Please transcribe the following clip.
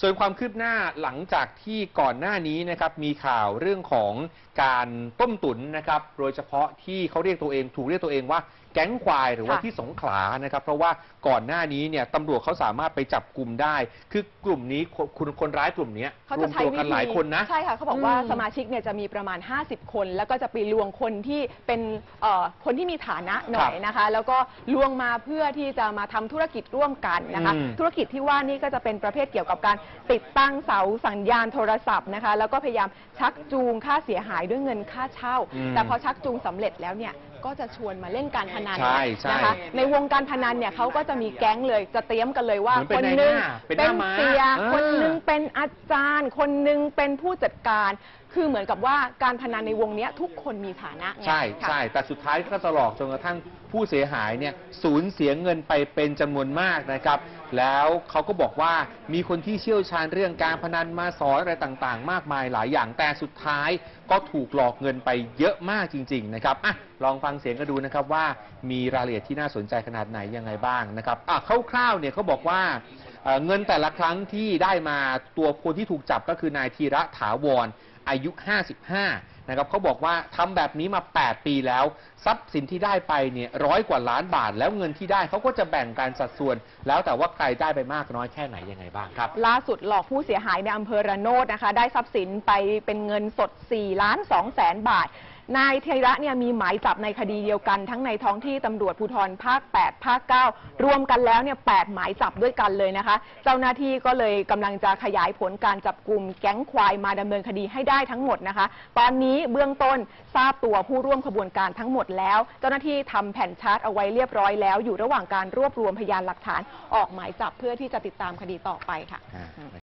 ส่วนความคืบหน้าหลังจากที่ก่อนหน้านี้นะครับมีข่าวเรื่องของการต้มตุ๋นนะครับ โดยเฉพาะที่เขาเรียกตัวเองถูกเรียกตัวเองว่าแก๊งควายหรือว่าค่ะที่สงขลานะครับ เพราะว่าก่อนหน้านี้เนี่ยตำรวจเขาสามารถไปจับกลุ่มได้ คือกลุ่มนี้คนคนคนร้ายกลุ่มเนี้ยเขารวจะมใช้ตัววิกันธีหลายคนนะใช่ค่ะเขาบอกว่าอืมสมาชิกเนี่ยจะมีประมาณ 50 คน แล้วก็จะไปลวงคนที่เป็นเอ่อคนที่มีฐานะหน่อยนะคะ แล้วก็ลวงมาเพื่อที่จะมาทำธุรกิจร่วมกันนะคะอืมธุรกิจที่ว่านี่ก็จะเป็นประเภทเกี่ยวกับการติดตั้งเสาสัญญาณโทรศัพท์นะคะ แล้วก็พยายามชักจูงค่าเสียหายด้วยเงินค่าเช่า อืมแต่พอชักจูงสำเร็จแล้วเนี่ยก็จะชวนมาเล่นการพนันใช่ใช่นะคะในวงการพนันเนี่ยเขาก็จะมีแก๊งเลยจะเตรียมกันเลยว่าเหมือนเป็คนนนายหนึงหน้าเป็นหเป็น้านม้าเสียเออคนหนึงเป็น อาจารย์คนหนึงเป็นผู้จัดการ คือเหมือนกับว่าการพนันในวงเนี้ยทุกคนมีฐานะไงใช่ค่ะ ใช่แต่สุดท้ายก็จะหลอกจนกระทั่งผู้เสียหายเนี่ยสูญเสียเงินไปเป็นจำนวนมากนะครับ แล้วเขาก็บอกว่ามีคนที่เชี่ยวชาญเรื่องการพนันมาสอนอะไรต่างๆ มากมายหลายอย่างแต่สุดท้ายก็ถูกหลอกเงินไปเยอะมากจริง ๆ นะครับอะลองฟังเสียงกันดูนะครับว่ามีรายละเอียดที่น่าสนใจขนาดไหนยังไงบ้างนะครับอะคร่าวๆเนี่ยเขาบอกว่า เงินแต่ละครั้งที่ได้มาตัวคนที่ถูกจับก็คือนายธีระถาวรอายุ 55 นะครับเขาบอกว่าทำแบบนี้มา 8 ปีแล้ว ทรัพย์สินที่ได้ไปเนี่ยร้อยกว่าล้านบาท แล้วเงินที่ได้เขาก็จะแบ่งการสัดส่วน แล้วแต่ว่าใครได้ไปมากน้อยแค่ไหนยังไงบ้างครับ ล่าสุดหลอกผู้เสียหายในอำเภอระโนดนะคะ ได้ทรัพย์สินไปเป็นเงินสด 4 ล้าน2แสนบาท นายธีระเนี่ยมีหมายจับในคดีเดียวกัน ทั้งในท้องที่ตำรวจภูธรภาค 8 ภาค 9 รวมกันแล้วเนี่ย8หมายจับด้วยกันเลยนะคะ เจ้าหน้าที่ก็เลยกำลังจะขยายผลการจับกลุ่มแก๊งควายมาดำเนินคดีให้ได้ทั้งหมดนะคะ ตอนนี้เบื้องต้นทราบตัวผู้ร่วมขบวนการทั้งหมดแล้ว เจ้าหน้าที่ทำแผ่นชาร์ตเอาไว้เรียบร้อยแล้ว อยู่ระหว่างการรวบรวมพยานหลักฐานออกหมายจับเพื่อที่จะติดตามคดีต่อไปค่ะ